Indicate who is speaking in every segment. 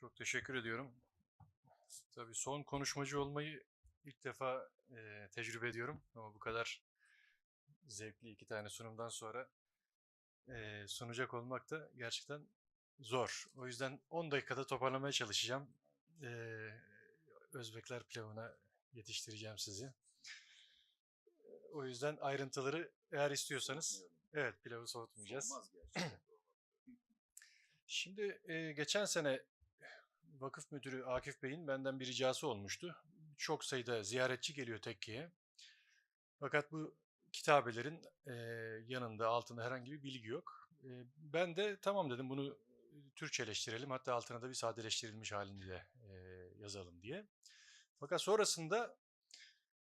Speaker 1: Çok teşekkür ediyorum. Tabii son konuşmacı olmayı ilk defa e, tecrübe ediyorum ama bu kadar zevkli iki tane sunumdan sonra e, sunacak olmak da gerçekten zor. O yüzden 10 dakikada toparlamaya çalışacağım. E, Özbekler pilavına yetiştireceğim sizi. O yüzden ayrıntıları eğer istiyorsanız evet pilavı soğutmayacağız.
Speaker 2: Olmaz gerçekten.
Speaker 1: Şimdi e, geçen sene vakıf müdürü Akif Bey'in benden bir ricası olmuştu. Çok sayıda ziyaretçi geliyor tekkiye. Fakat bu kitabelerin e, yanında altında herhangi bir bilgi yok. E, ben de tamam dedim bunu Türkçeleştirelim hatta altına da bir sadeleştirilmiş halini de e, yazalım diye. Fakat sonrasında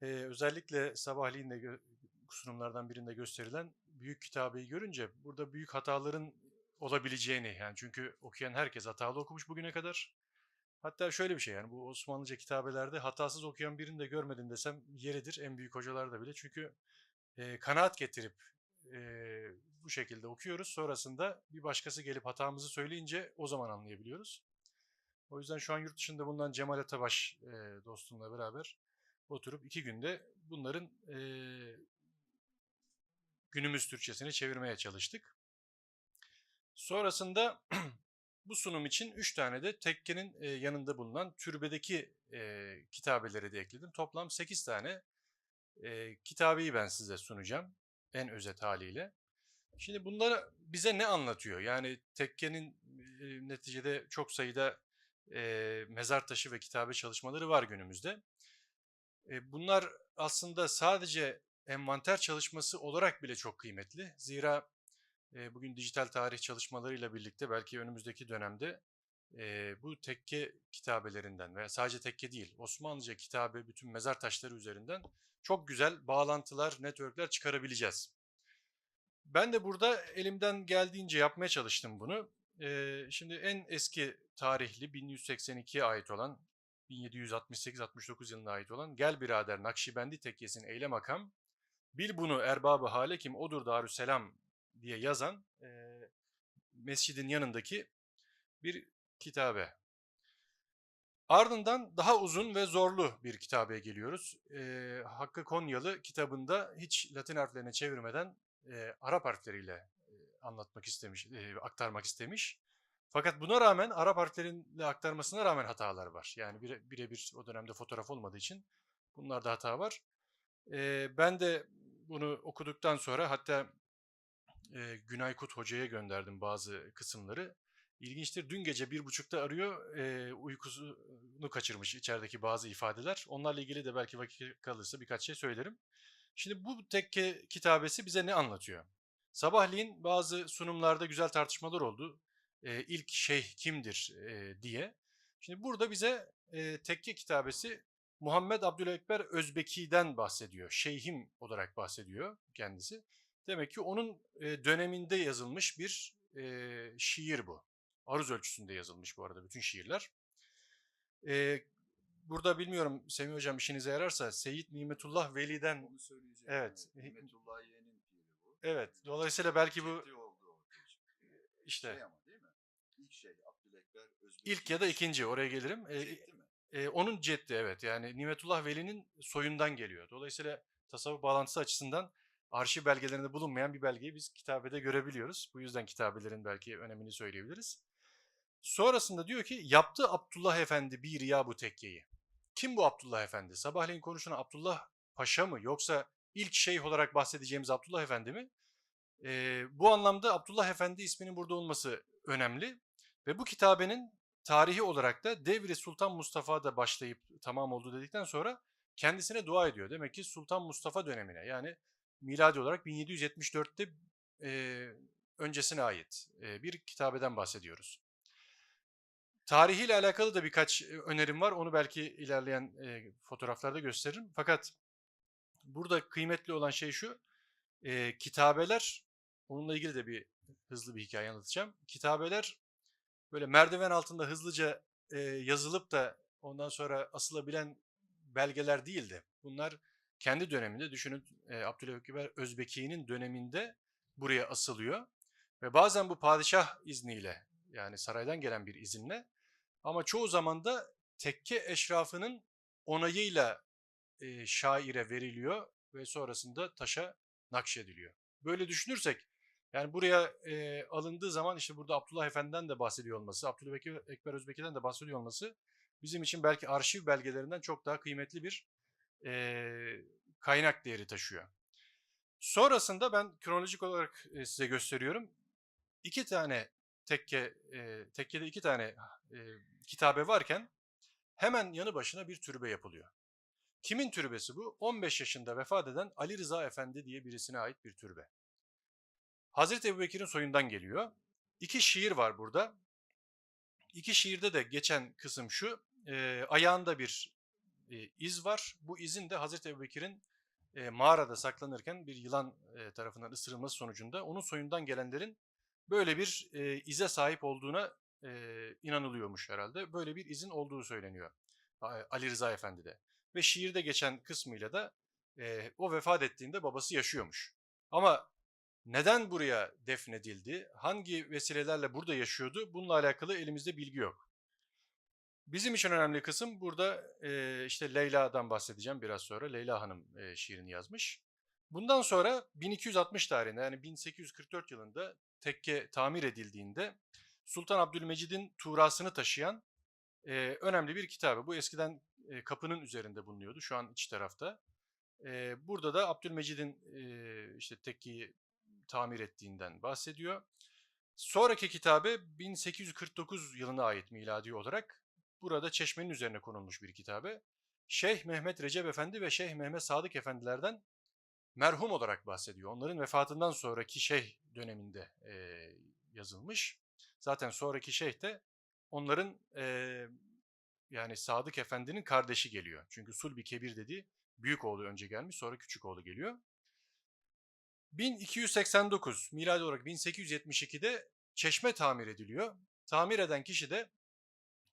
Speaker 1: e, özellikle sabahleyin de sunumlardan birinde gösterilen büyük kitabeyi görünce burada büyük hataların olabileceğini yani çünkü okuyan herkes hatalı okumuş bugüne kadar. Hatta şöyle bir şey yani bu Osmanlıca kitabelerde hatasız okuyan birini de görmedim desem yeridir en büyük hocalar da bile. Çünkü e, kanaat getirip e, bu şekilde okuyoruz. Sonrasında bir başkası gelip hatamızı söyleyince o zaman anlayabiliyoruz. O yüzden şu an yurt dışında bulunan Cemal Atabaş e, dostumla beraber oturup iki günde bunların e, günümüz Türkçesini çevirmeye çalıştık. Sonrasında bu sunum için 3 tane de tekkenin e, yanında bulunan türbedeki e, kitabeleri de ekledim. Toplam 8 tane e, kitabeyi ben size sunacağım en özet haliyle. Şimdi bunlar bize ne anlatıyor? Yani tekkenin e, neticede çok sayıda mezar taşı ve kitabe çalışmaları var günümüzde. Bunlar aslında sadece envanter çalışması olarak bile çok kıymetli. Zira e, bugün dijital tarih çalışmalarıyla birlikte belki önümüzdeki dönemde e, bu tekke kitabelerinden veya sadece tekke değil Osmanlıca kitabe bütün mezar taşları üzerinden çok güzel bağlantılar, networkler çıkarabileceğiz. Ben de burada elimden geldiğince yapmaya çalıştım bunu. E, şimdi en eski tarihli 1182'ye ait olan 1768-69 yılına ait olan Gel Birader Nakşibendi Tekkesi'nin eyle makam Bil bunu erbabı hale kim odur Darüsselam diye yazan e, mescidin yanındaki bir kitabe. Ardından daha uzun ve zorlu bir kitabeye geliyoruz. E, Hakkı Konyalı kitabında hiç Latin harflerine çevirmeden e, Arap harfleriyle anlatmak istemiş, e, aktarmak istemiş. Fakat buna rağmen Arap harfleriyle aktarmasına rağmen hatalar var. Yani bire- birebir o dönemde fotoğraf olmadığı için bunlarda hata var. E, ben de bunu okuduktan sonra hatta e, Günay Kut Hoca'ya gönderdim bazı kısımları. İlginçtir. Dün gece bir buçukta arıyor. E, uykusunu kaçırmış içerideki bazı ifadeler. Onlarla ilgili de belki vakit kalırsa birkaç şey söylerim. Şimdi bu tekke kitabesi bize ne anlatıyor? Sabahleyin bazı sunumlarda güzel tartışmalar oldu. E, ilk şeyh kimdir e, diye. Şimdi burada bize e, tekke kitabesi Muhammed Abdülekber Özbeki'den bahsediyor. Şeyhim olarak bahsediyor kendisi. Demek ki onun e, döneminde yazılmış bir e, şiir bu. Aruz ölçüsünde yazılmış bu arada bütün şiirler. E, burada bilmiyorum Semih Hocam işinize yararsa Seyyid Nimetullah Veli'den
Speaker 2: Onu söyleyeceğim.
Speaker 1: Evet.
Speaker 2: Nimetullah Yeğen'in piri bu.
Speaker 1: evet dolayısıyla belki bu
Speaker 2: çıkıyor.
Speaker 1: işte
Speaker 2: Şey ama değil mi? İlk şey Abdülekber Özbek.
Speaker 1: ilk ya da ikinci oraya gelirim.
Speaker 2: Ciddi mi?
Speaker 1: e, onun ceddi evet yani Nimetullah Veli'nin soyundan geliyor. Dolayısıyla tasavvuf bağlantısı açısından arşiv belgelerinde bulunmayan bir belgeyi biz kitabede görebiliyoruz. Bu yüzden kitabelerin belki önemini söyleyebiliriz. Sonrasında diyor ki yaptı Abdullah Efendi bir ya bu tekkeyi. Kim bu Abdullah Efendi? Sabahleyin konuşulan Abdullah Paşa mı yoksa ilk şeyh olarak bahsedeceğimiz Abdullah Efendi mi? Ee, bu anlamda Abdullah Efendi isminin burada olması önemli. Ve bu kitabenin tarihi olarak da Devri Sultan Mustafa'da başlayıp tamam oldu dedikten sonra kendisine dua ediyor. Demek ki Sultan Mustafa dönemine yani miladi olarak 1774'te e, öncesine ait e, bir kitabeden bahsediyoruz. Tarihiyle alakalı da birkaç önerim var. Onu belki ilerleyen e, fotoğraflarda gösteririm. Fakat burada kıymetli olan şey şu. E, kitabeler, onunla ilgili de bir hızlı bir hikaye anlatacağım. Kitabeler böyle merdiven altında hızlıca e, yazılıp da ondan sonra asılabilen belgeler değildi. Bunlar kendi döneminde düşünün e, Abdülhamit Özbeki'nin döneminde buraya asılıyor ve bazen bu padişah izniyle yani saraydan gelen bir izinle Ama çoğu zaman da tekke eşrafının onayıyla e, şaire veriliyor ve sonrasında taşa nakşediliyor. Böyle düşünürsek yani buraya e, alındığı zaman işte burada Abdullah Efendi'den de bahsediyor olması, Abdülbekir Ekber Özbeki'den de bahsediyor olması bizim için belki arşiv belgelerinden çok daha kıymetli bir e, kaynak değeri taşıyor. Sonrasında ben kronolojik olarak size gösteriyorum. İki tane tekke, e, tekkede iki tane e, kitabe varken hemen yanı başına bir türbe yapılıyor. Kimin türbesi bu? 15 yaşında vefat eden Ali Rıza Efendi diye birisine ait bir türbe. Hazreti Ebubekir'in soyundan geliyor. İki şiir var burada. İki şiirde de geçen kısım şu. e, ayağında bir e, iz var. Bu izin de Hazreti Ebubekir'in e, mağarada saklanırken bir yılan e, tarafından ısırılması sonucunda onun soyundan gelenlerin böyle bir e, ize sahip olduğuna inanılıyormuş herhalde. Böyle bir izin olduğu söyleniyor Ali Rıza Efendi'de. Ve şiirde geçen kısmıyla da e, o vefat ettiğinde babası yaşıyormuş. Ama neden buraya defnedildi, hangi vesilelerle burada yaşıyordu bununla alakalı elimizde bilgi yok. Bizim için önemli kısım burada e, işte Leyla'dan bahsedeceğim biraz sonra. Leyla Hanım e, şiirini yazmış. Bundan sonra 1260 tarihinde yani 1844 yılında tekke tamir edildiğinde Sultan Abdülmecid'in tuğrasını taşıyan e, önemli bir kitabı. Bu eskiden e, kapının üzerinde bulunuyordu. Şu an iç tarafta. E, burada da Abdülmecid'in e, işte tekkeyi tamir ettiğinden bahsediyor. Sonraki kitabe 1849 yılına ait miladi olarak burada çeşmenin üzerine konulmuş bir kitabe. Şeyh Mehmet Recep Efendi ve Şeyh Mehmet Sadık Efendilerden merhum olarak bahsediyor. Onların vefatından sonraki şeyh döneminde e, yazılmış. Zaten sonraki şeyh de onların e, yani Sadık Efendi'nin kardeşi geliyor. Çünkü Sulbi Kebir dediği büyük oğlu önce gelmiş sonra küçük oğlu geliyor. 1289 miladi olarak 1872'de çeşme tamir ediliyor. Tamir eden kişi de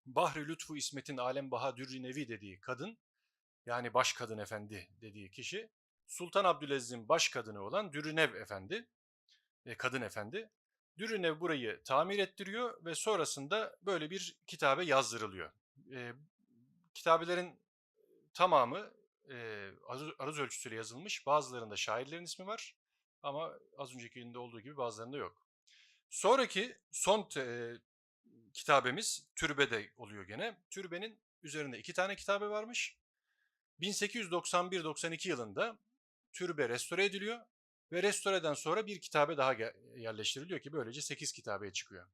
Speaker 1: Bahri Lütfu İsmet'in Alem Baha Dürri Nevi dediği kadın yani baş kadın efendi dediği kişi Sultan Abdülaziz'in baş kadını olan Dürünev Efendi, e, kadın efendi. Dürünev burayı tamir ettiriyor ve sonrasında böyle bir kitabe yazdırılıyor. E, kitabelerin tamamı e, aruz, aruz ölçüsüyle yazılmış. Bazılarında şairlerin ismi var ama az önceki günde olduğu gibi bazılarında yok. Sonraki son te- kitabemiz türbede oluyor gene. Türbenin üzerinde iki tane kitabe varmış. 1891-92 yılında türbe restore ediliyor ve restoreden sonra bir kitabe daha yerleştiriliyor ki böylece 8 kitabeye çıkıyor.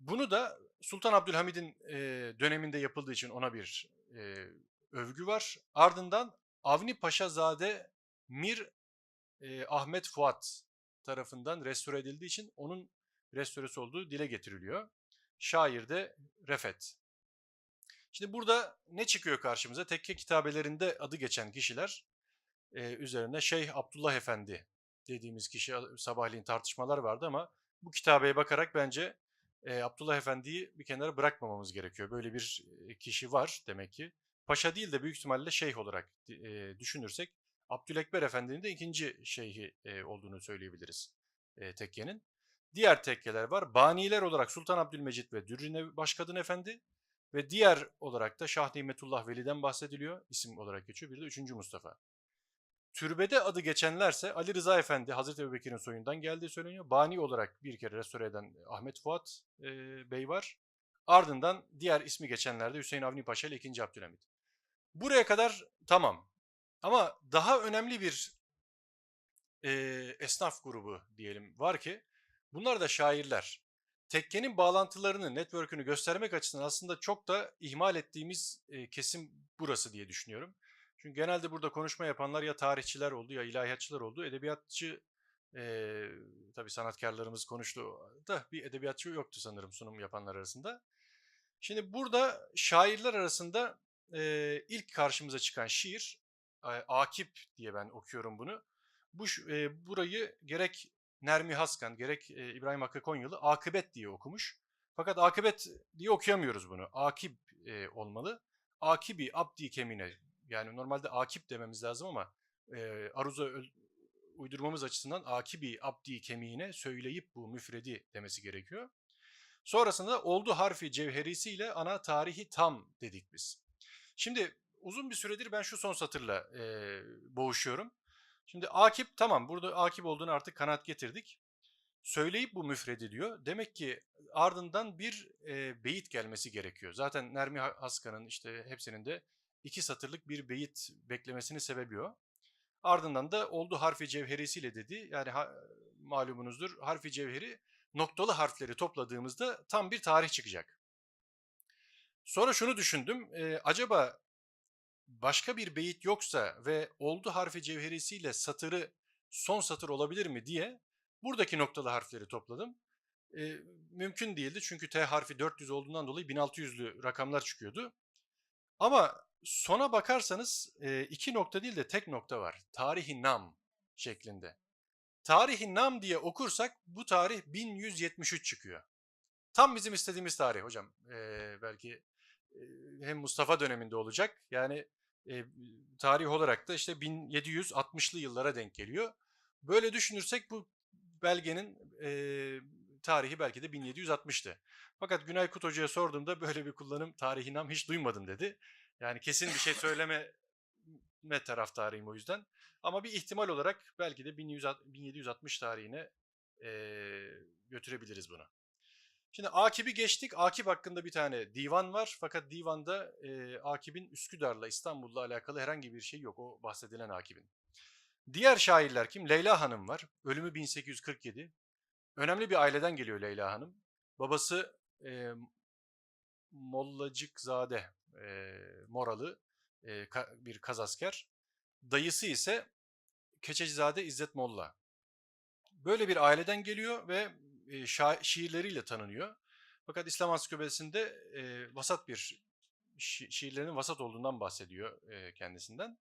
Speaker 1: Bunu da Sultan Abdülhamid'in döneminde yapıldığı için ona bir övgü var. Ardından Avni Paşazade Mir Ahmet Fuat tarafından restore edildiği için onun restoresi olduğu dile getiriliyor. Şair de Refet. Şimdi burada ne çıkıyor karşımıza? Tekke kitabelerinde adı geçen kişiler e, üzerine Şeyh Abdullah Efendi dediğimiz kişi sabahleyin tartışmalar vardı ama bu kitabeye bakarak bence e, Abdullah Efendi'yi bir kenara bırakmamamız gerekiyor. Böyle bir kişi var demek ki. Paşa değil de büyük ihtimalle şeyh olarak e, düşünürsek Abdülekber Efendi'nin de ikinci şeyhi e, olduğunu söyleyebiliriz e, tekkenin. Diğer tekkeler var. Baniler olarak Sultan Abdülmecit ve Dürrine Başkadın Efendi ve diğer olarak da Şah Nimetullah Veli'den bahsediliyor. isim olarak geçiyor. Bir de 3. Mustafa. Türbede adı geçenlerse Ali Rıza Efendi Hazreti Ebubekir'in soyundan geldiği söyleniyor. Bani olarak bir kere restore eden Ahmet Fuat e, Bey var. Ardından diğer ismi geçenlerde Hüseyin Avni Paşa ile 2. Abdülhamit. Buraya kadar tamam. Ama daha önemli bir e, esnaf grubu diyelim var ki bunlar da şairler. Tekkenin bağlantılarını, network'ünü göstermek açısından aslında çok da ihmal ettiğimiz e, kesim burası diye düşünüyorum. Çünkü genelde burada konuşma yapanlar ya tarihçiler oldu ya ilahiyatçılar oldu. Edebiyatçı e, tabii sanatkarlarımız konuştu da bir edebiyatçı yoktu sanırım sunum yapanlar arasında. Şimdi burada şairler arasında e, ilk karşımıza çıkan şiir Akip diye ben okuyorum bunu. Bu e, burayı gerek Nermi Haskan gerek e, İbrahim Hakkı Konyalı akıbet diye okumuş. Fakat akıbet diye okuyamıyoruz bunu. Akip e, olmalı. Akibi abdi kemine yani normalde akip dememiz lazım ama e, aruza uydurmamız açısından akibi abdi kemiğine söyleyip bu müfredi demesi gerekiyor. Sonrasında oldu harfi cevherisiyle ana tarihi tam dedik biz. Şimdi uzun bir süredir ben şu son satırla e, boğuşuyorum. Şimdi Akip tamam burada Akip olduğunu artık kanaat getirdik. Söyleyip bu müfredi diyor. Demek ki ardından bir e, beyit gelmesi gerekiyor. Zaten Nermi Haska'nın işte hepsinin de iki satırlık bir beyit beklemesinin sebebi o. Ardından da oldu harfi cevherisiyle dedi. Yani ha, malumunuzdur harfi cevheri noktalı harfleri topladığımızda tam bir tarih çıkacak. Sonra şunu düşündüm. e, acaba başka bir beyit yoksa ve oldu harfi cevherisiyle satırı son satır olabilir mi diye buradaki noktalı harfleri topladım. E, mümkün değildi çünkü T harfi 400 olduğundan dolayı 1600'lü rakamlar çıkıyordu. Ama sona bakarsanız e, iki nokta değil de tek nokta var. Tarihi nam şeklinde. Tarihi nam diye okursak bu tarih 1173 çıkıyor. Tam bizim istediğimiz tarih hocam. Ee, belki e, hem Mustafa döneminde olacak. Yani e, tarih olarak da işte 1760'lı yıllara denk geliyor. Böyle düşünürsek bu belgenin e, tarihi belki de 1760'tı. Fakat Günay Kut Hoca'ya sorduğumda böyle bir kullanım tarihi nam hiç duymadım dedi. Yani kesin bir şey söyleme me taraftarıyım o yüzden. Ama bir ihtimal olarak belki de 1100 1760 tarihine e, götürebiliriz bunu. Şimdi Akib'i geçtik. Akib hakkında bir tane divan var. Fakat divanda e, Akib'in Üsküdar'la İstanbul'la alakalı herhangi bir şey yok. O bahsedilen Akib'in. Diğer şairler kim? Leyla Hanım var. Ölümü 1847. Önemli bir aileden geliyor Leyla Hanım. Babası e, Mollacıkzade e, Moralı e, ka, bir kazasker. Dayısı ise Keçecizade İzzet Molla. Böyle bir aileden geliyor ve e, şa- şiirleriyle tanınıyor. Fakat İslam Ansiklopedisi'nde e, vasat bir şi- şiirlerinin vasat olduğundan bahsediyor e, kendisinden.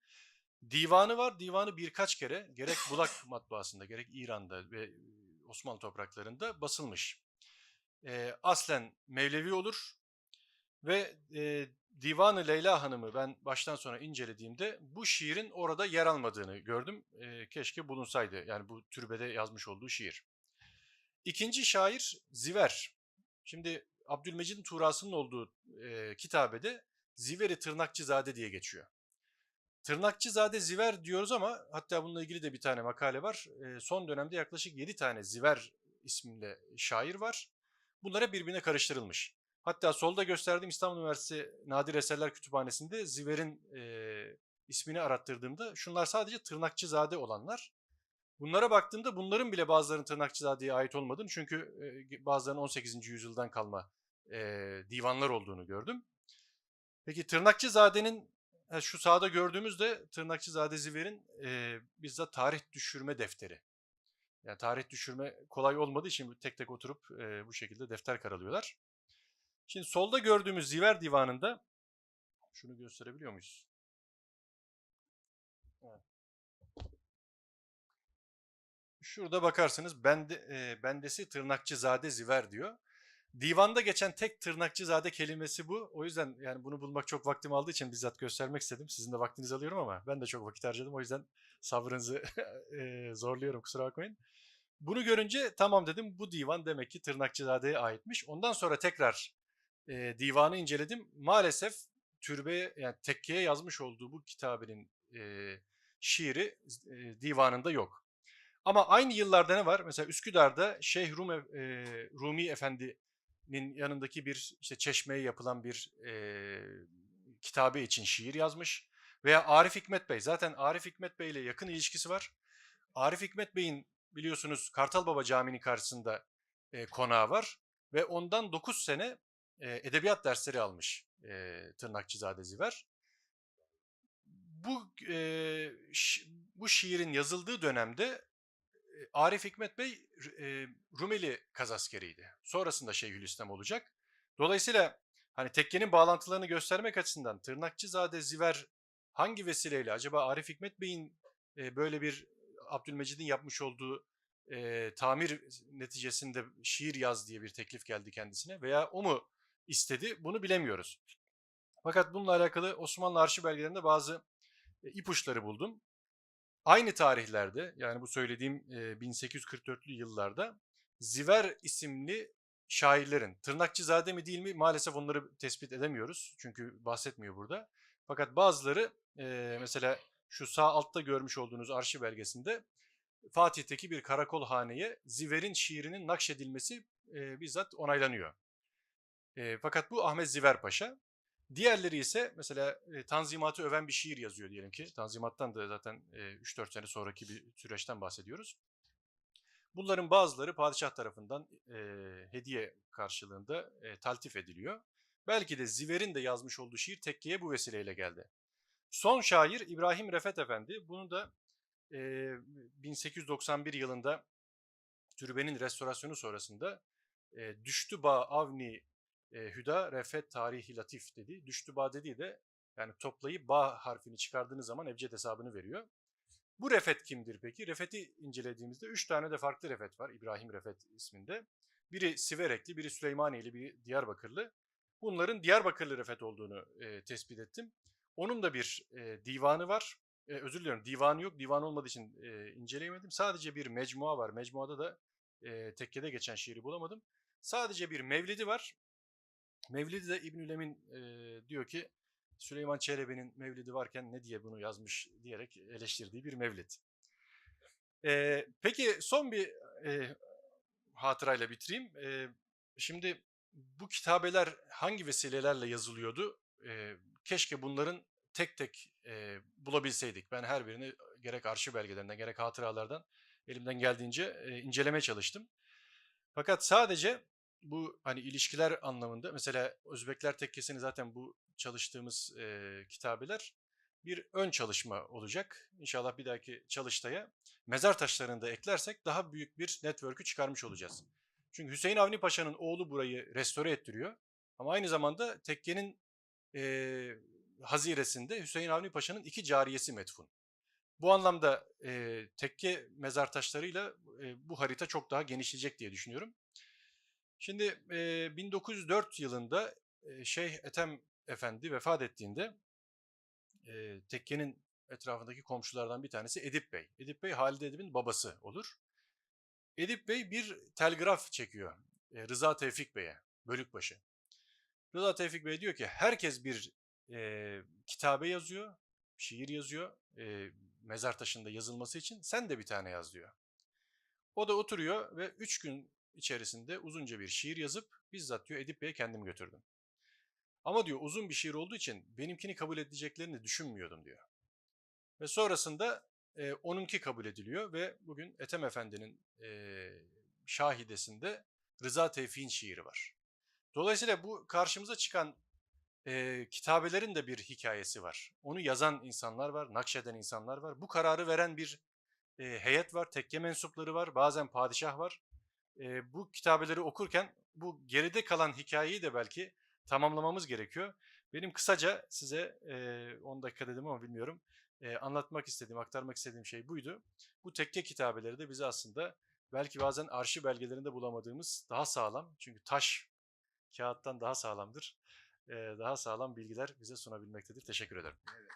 Speaker 1: Divanı var. Divanı birkaç kere gerek Bulak matbaasında gerek İran'da ve Osmanlı topraklarında basılmış. E, aslen Mevlevi olur ve e, Divanı Leyla Hanım'ı ben baştan sona incelediğimde bu şiirin orada yer almadığını gördüm. E, keşke bulunsaydı. Yani bu türbede yazmış olduğu şiir. İkinci şair Ziver. Şimdi Abdülmecid'in Tuğrası'nın olduğu e, kitabede Ziver-i Tırnakçızade diye geçiyor. Tırnakçızade Ziver diyoruz ama hatta bununla ilgili de bir tane makale var. E, son dönemde yaklaşık 7 tane Ziver isminde şair var. Bunlara birbirine karıştırılmış. Hatta solda gösterdiğim İstanbul Üniversitesi Nadir Eserler Kütüphanesi'nde Ziver'in e, ismini arattırdığımda şunlar sadece Tırnakçızade olanlar. Bunlara baktığımda bunların bile bazılarının Tırnakçızade'ye ait olmadığını çünkü e, bazılarının 18. yüzyıldan kalma e, divanlar olduğunu gördüm. Peki Tırnakçızade'nin şu sağda gördüğümüzde Tırnakçızade Ziver'in e, bizzat tarih düşürme defteri. Yani tarih düşürme kolay olmadığı için tek tek oturup e, bu şekilde defter karalıyorlar. Şimdi solda gördüğümüz Ziver Divanı'nda şunu gösterebiliyor muyuz? Şurada bakarsanız bende, e, bendesi Tırnakçızade Ziver diyor. Divanda geçen tek Tırnakçızade kelimesi bu. O yüzden yani bunu bulmak çok vaktimi aldığı için bizzat göstermek istedim. Sizin de vaktinizi alıyorum ama ben de çok vakit harcadım. O yüzden sabrınızı e, zorluyorum kusura bakmayın. Bunu görünce tamam dedim bu divan demek ki Tırnakçızade'ye aitmiş. Ondan sonra tekrar e, divanı inceledim. Maalesef türbeye yani tekkeye yazmış olduğu bu kitabının e, şiiri e, divanında yok. Ama aynı yıllarda ne var? Mesela Üsküdar'da Şeyh Rum, e, Rumi Efendi'nin yanındaki bir işte çeşmeye yapılan bir e, kitabı için şiir yazmış. Veya Arif Hikmet Bey. Zaten Arif Hikmet Bey ile yakın ilişkisi var. Arif Hikmet Bey'in biliyorsunuz Kartal Baba Camii'nin karşısında e, konağı var. Ve ondan 9 sene e, edebiyat dersleri almış e, Tırnakçızade Ziver. Bu e, bu şiirin yazıldığı dönemde Arif Hikmet Bey e, Rumeli kazaskeriydi. Sonrasında Şeyhülislam olacak. Dolayısıyla hani tekkenin bağlantılarını göstermek açısından Tırnakçızade Ziver hangi vesileyle acaba Arif Hikmet Bey'in e, böyle bir Abdülmecid'in yapmış olduğu e, tamir neticesinde şiir yaz diye bir teklif geldi kendisine veya o mu istedi bunu bilemiyoruz. Fakat bununla alakalı Osmanlı arşiv belgelerinde bazı ipuçları buldum. Aynı tarihlerde yani bu söylediğim 1844'lü yıllarda Ziver isimli şairlerin tırnakçızade mi değil mi maalesef onları tespit edemiyoruz. Çünkü bahsetmiyor burada. Fakat bazıları mesela şu sağ altta görmüş olduğunuz arşiv belgesinde Fatih'teki bir karakol haneye Ziver'in şiirinin nakşedilmesi bizzat onaylanıyor. Fakat bu Ahmet Ziver Paşa. Diğerleri ise mesela e, Tanzimat'ı öven bir şiir yazıyor diyelim ki. Tanzimat'tan da zaten e, 3-4 sene sonraki bir süreçten bahsediyoruz. Bunların bazıları padişah tarafından e, hediye karşılığında e, taltif ediliyor. Belki de Ziver'in de yazmış olduğu şiir tekkeye bu vesileyle geldi. Son şair İbrahim Refet Efendi. Bunu da e, 1891 yılında türbenin restorasyonu sonrasında e, Düştü Bağ Avni e, Hüda Refet Tarihi Latif dedi. Düştü Bağ dediği de yani toplayıp Bağ harfini çıkardığınız zaman ebced hesabını veriyor. Bu Refet kimdir peki? Refet'i incelediğimizde üç tane de farklı Refet var İbrahim Refet isminde. Biri Siverekli, biri Süleymaniyeli, biri Diyarbakırlı. Bunların Diyarbakırlı Refet olduğunu e, tespit ettim. Onun da bir e, divanı var. E, özür diliyorum divanı yok. Divan olmadığı için e, inceleyemedim. Sadece bir mecmua var. Mecmuada da e, tekkede geçen şiiri bulamadım. Sadece bir mevlidi var. Mevlidi de İbnül Emin e, diyor ki Süleyman Çelebi'nin mevlidi varken ne diye bunu yazmış diyerek eleştirdiği bir mevlid. E, peki son bir e, hatırayla bitireyim. E, şimdi bu kitabeler hangi vesilelerle yazılıyordu? E, keşke bunların tek tek e, bulabilseydik. Ben her birini gerek arşiv belgelerinden gerek hatıralardan elimden geldiğince e, incelemeye çalıştım. Fakat sadece bu hani ilişkiler anlamında mesela Özbekler Tekkesi'ni zaten bu çalıştığımız e, kitabeler bir ön çalışma olacak. İnşallah bir dahaki çalıştaya mezar taşlarını da eklersek daha büyük bir network'ü çıkarmış olacağız. Çünkü Hüseyin Avni Paşa'nın oğlu burayı restore ettiriyor. Ama aynı zamanda tekkenin e, haziresinde Hüseyin Avni Paşa'nın iki cariyesi metfun. Bu anlamda e, tekke mezar taşlarıyla e, bu harita çok daha genişleyecek diye düşünüyorum. Şimdi e, 1904 yılında e, Şeyh Ethem Efendi vefat ettiğinde e, tekkenin etrafındaki komşulardan bir tanesi Edip Bey. Edip Bey Halide Edip'in babası olur. Edip Bey bir telgraf çekiyor e, Rıza Tevfik Bey'e, Bölükbaşı. Rıza Tevfik Bey diyor ki herkes bir e, kitabe yazıyor, şiir yazıyor e, mezar taşında yazılması için sen de bir tane yaz diyor. O da oturuyor ve üç gün içerisinde uzunca bir şiir yazıp bizzat diyor Edip Bey'e kendim götürdüm. Ama diyor uzun bir şiir olduğu için benimkini kabul edeceklerini düşünmüyordum diyor. Ve sonrasında e, onunki kabul ediliyor ve bugün Ethem Efendi'nin e, şahidesinde Rıza Tevfik'in şiiri var. Dolayısıyla bu karşımıza çıkan e, kitabelerin de bir hikayesi var. Onu yazan insanlar var, nakşeden insanlar var. Bu kararı veren bir e, heyet var, tekke mensupları var, bazen padişah var. E, bu kitabeleri okurken bu geride kalan hikayeyi de belki tamamlamamız gerekiyor. Benim kısaca size e, 10 dakika dedim ama bilmiyorum e, anlatmak istediğim, aktarmak istediğim şey buydu. Bu tekke kitabeleri de bize aslında belki bazen arşiv belgelerinde bulamadığımız daha sağlam çünkü taş kağıttan daha sağlamdır. e, daha sağlam bilgiler bize sunabilmektedir. Teşekkür ederim.
Speaker 2: Evet.